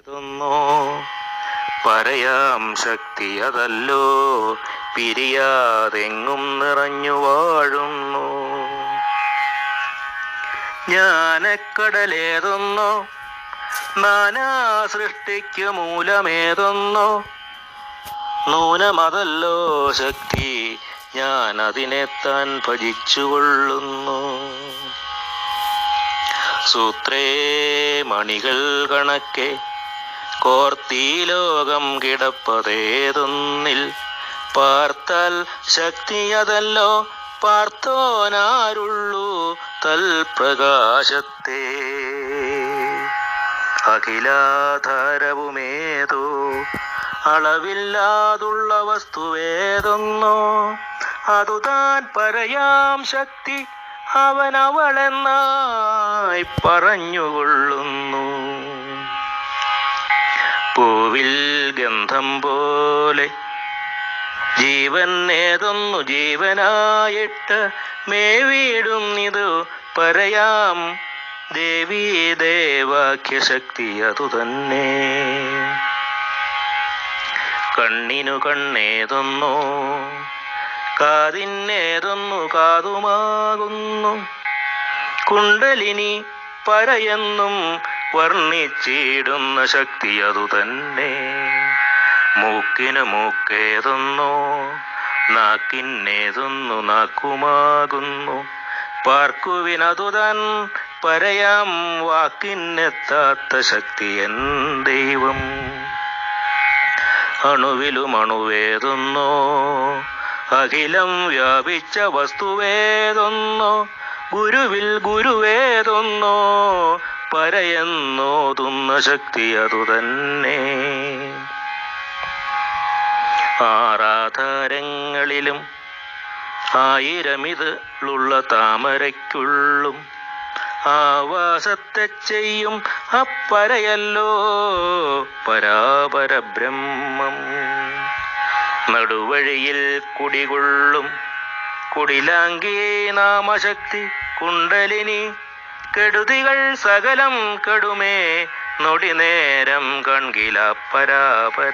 ഏതൊന്നോ പറയാം ശക്തി അതല്ലോ. പിരിയാതെങ്ങും നിറഞ്ഞു വാഴുന്നു. ജ്ഞാനക്കടലേതൊന്നോ? നാനാ സൃഷ്ടിക്ക് മൂലമേതൊന്നോ? നൂനമതല്ലോ ശക്തി ഞാൻ അതിനെ താൻ ഭജിച്ചുകൊള്ളുന്നു. സൂത്രേ മണികൾ കണക്കെ കോർത്തീ ലോകം കിടപ്പതേതൊന്നിൽ? പാർത്താൽ ശക്തിയതല്ലോ പാർത്തോനാരുള്ളൂ തൽപ്രകാശത്തെ. അഖിലാധാരവുമേതോ അളവില്ലാതുള്ള വസ്തുവേതൊന്നോ? അതുതാൻ പറയാം ശക്തി അവനവളെന്നായി പറഞ്ഞുകൊള്ളുന്നു. പൂവിൽ ഗന്ധം പോലെ ജീവൻ ഏതൊന്നു ജീവനായിട്ട് മേവിടുന്നിതു പറയാം. ദേവീ ദേവാഖ്യശക്തി അതുതന്നെ കണ്ണിനു കണ്ണേതൊന്നോ കാതിന്നേതൊന്നു കാതുമാകുന്നു. കുണ്ടലിനി പരയെന്നും വർണിച്ചിടുന്ന ശക്തി അതു തന്നെ. മൂക്കിന് മൂക്കേതൊന്നോ നാക്കിന്നേതൊന്നു നാക്കുമാകുന്നു. പാർക്കുവിനതുതൻ പറയാം വാക്കിനെത്താത്ത ശക്തി എൻ ദൈവം. അണുവിലും അണുവേതൊന്നോ അഖിലം വ്യാപിച്ച വസ്തുവേതൊന്നോ ഗുരുവിൽ ഗുരുവേതൊന്നോ പരയെന്നോതുന്ന ശക്തി അതുതന്നെ ആറാധാരങ്ങളിലും ആയിരമിതളുള്ള താമരയ്ക്കുള്ളും ആവാസത്തെ ചെയ്യും അപ്പരയല്ലോ പരാപരബ്രഹ്മം നടുവഴിയിൽ കുടികൊള്ളും കുടിലാങ്കി നാമശക്തി കുണ്ടലിനി കെടുതികൾ സകലം കെടുമേ. നൊടി നേരം കൺകില പരാപര